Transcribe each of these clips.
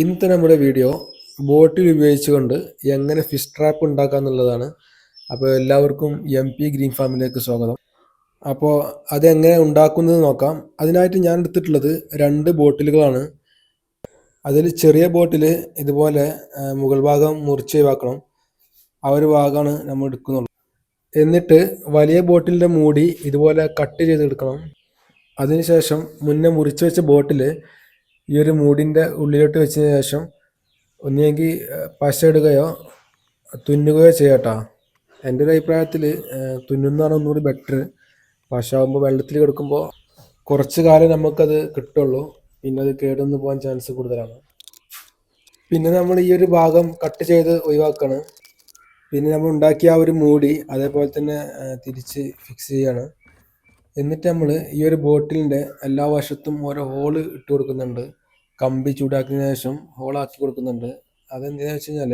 ഇന്നത്തെ നമ്മുടെ വീഡിയോ ബോട്ടിൽ ഉപയോഗിച്ചുകൊണ്ട് എങ്ങനെ ഫിഷ് ട്രാപ്പ് ഉണ്ടാക്കുക എന്നുള്ളതാണ്. അപ്പോൾ എല്ലാവർക്കും എം പി ഗ്രീൻ ഫാമിലേക്ക് സ്വാഗതം. അപ്പോൾ അതെങ്ങനെ ഉണ്ടാക്കുന്നത് നോക്കാം. അതിനായിട്ട് ഞാൻ എടുത്തിട്ടുള്ളത് രണ്ട് ബോട്ടിലുകളാണ്. അതിൽ ചെറിയ ബോട്ടിൽ ഇതുപോലെ മുകൾ ഭാഗം മുറിച്ച് ഒഴിവാക്കണം. ആ ഒരു ഭാഗമാണ് നമ്മൾ എടുക്കുന്നുള്ളൂ. എന്നിട്ട് വലിയ ബോട്ടിലിന്റെ മൂടി ഇതുപോലെ കട്ട് ചെയ്തെടുക്കണം. അതിനുശേഷം മുന്നേ മുറിച്ച് വെച്ച ബോട്ടിൽ ഈ ഒരു മൂടിന്റെ ഉള്ളിലോട്ട് വെച്ചതിന് ശേഷം ഒന്നുകിൽ പശ ഇടുകയോ തുന്നുകയോ ചെയ്യട്ടോ. എന്റെ ഒരു അഭിപ്രായത്തിൽ തുന്നുന്നതാണ് ഒന്നുകൂടി ബെറ്റർ പശ ആകുമ്പോൾ വെള്ളത്തിൽ കിടക്കുമ്പോൾ കുറച്ച് കാലം നമുക്കത് കിട്ടുള്ളൂ. പിന്നെ അത് കേടൊന്നു പോകാൻ ചാൻസ് കൂടുതലാണ്. പിന്നെ നമ്മൾ ഈ ഒരു ഭാഗം കട്ട് ചെയ്ത് ഒഴിവാക്കണം. പിന്നെ നമ്മൾ ഉണ്ടാക്കിയ ആ ഒരു മൂടി അതേപോലെ തന്നെ തിരിച്ച് ഫിക്സ് ചെയ്യാണ്. എന്നിട്ട് നമ്മൾ ഈ ഒരു ബോട്ടിലിന്റെ എല്ലാ വശത്തും ഓരോ ഹോൾ ഇട്ട് കൊടുക്കുന്നുണ്ട്. കമ്പി ചൂടാക്കിയതിനു ശേഷം ഹോളാക്കി കൊടുക്കുന്നുണ്ട്. അതെന്തിനാന്ന് വെച്ച് കഴിഞ്ഞാൽ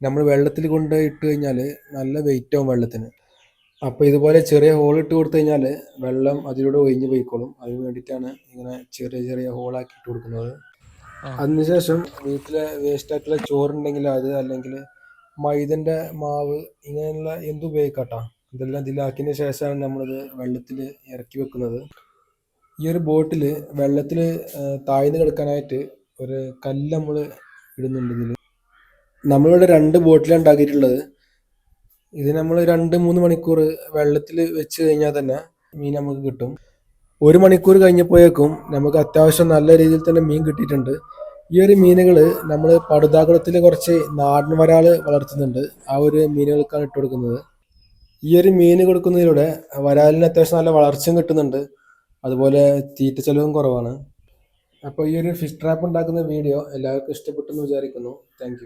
നമ്മൾ വെള്ളത്തിൽ കൊണ്ട് ഇട്ട് കഴിഞ്ഞാൽ നല്ല വെയിറ്റ് ആവും വെള്ളത്തിന്. അപ്പോൾ ഇതുപോലെ ചെറിയ ഹോൾ ഇട്ട് കൊടുത്തു കഴിഞ്ഞാൽ വെള്ളം അതിലൂടെ ഒഴിഞ്ഞു പോയിക്കോളും. അതിന് വേണ്ടിയിട്ടാണ് ഇങ്ങനെ ചെറിയ ചെറിയ ഹോളാക്കി ഇട്ട് കൊടുക്കുന്നത്. അതിനുശേഷം വീട്ടിലെ വേസ്റ്റ് ആയിട്ടുള്ള ചോറുണ്ടെങ്കിൽ അത് അല്ലെങ്കിൽ മൈദന്റെ മാവ് ഇങ്ങനെയുള്ള എന്തും ഉപയോഗിക്കാട്ടോ ഇതെല്ലാം ഇതിലാക്കിയതിന് ശേഷമാണ് നമ്മളിത് വെള്ളത്തിൽ ഇറക്കി വെക്കുന്നത്. ഈ ഒരു ബോട്ടിൽ വെള്ളത്തിൽ താഴ്ന്നു കിടക്കാനായിട്ട് ഒരു കല്ല് നമ്മൾ ഇടുന്നുണ്ട് ഇതിൽ നമ്മളിവിടെ രണ്ട് ബോട്ടിലാണ് ഉണ്ടാക്കിയിട്ടുള്ളത്. ഇത് നമ്മൾ രണ്ട് മൂന്ന് മണിക്കൂർ വെള്ളത്തിൽ വെച്ച് കഴിഞ്ഞാൽ തന്നെ മീൻ നമുക്ക് കിട്ടും. ഒരു മണിക്കൂർ കഴിഞ്ഞപ്പോഴേക്കും നമുക്ക് അത്യാവശ്യം നല്ല രീതിയിൽ തന്നെ മീൻ കിട്ടിയിട്ടുണ്ട്. ഈ ഒരു മീനുകൾ നമ്മൾ പടുതാകുളത്തിൽ കുറച്ച് നാടൻ വരാൾ വളർത്തുന്നുണ്ട്. ആ ഒരു മീനുകൾക്കാണ് ഇട്ട് കൊടുക്കുന്നത്. ഈ ഒരു മീൻ കൊടുക്കുന്നതിലൂടെ വരാലിന് അത്യാവശ്യം നല്ല വളർച്ചയും കിട്ടുന്നുണ്ട്. അതുപോലെ തീറ്റ ചെലവും കുറവാണ്. അപ്പോൾ ഈ ഒരു ഫിഷ് ട്രാപ്പ് ഉണ്ടാക്കുന്ന വീഡിയോ എല്ലാവർക്കും ഇഷ്ടപ്പെട്ടെന്ന് വിചാരിക്കുന്നു. താങ്ക്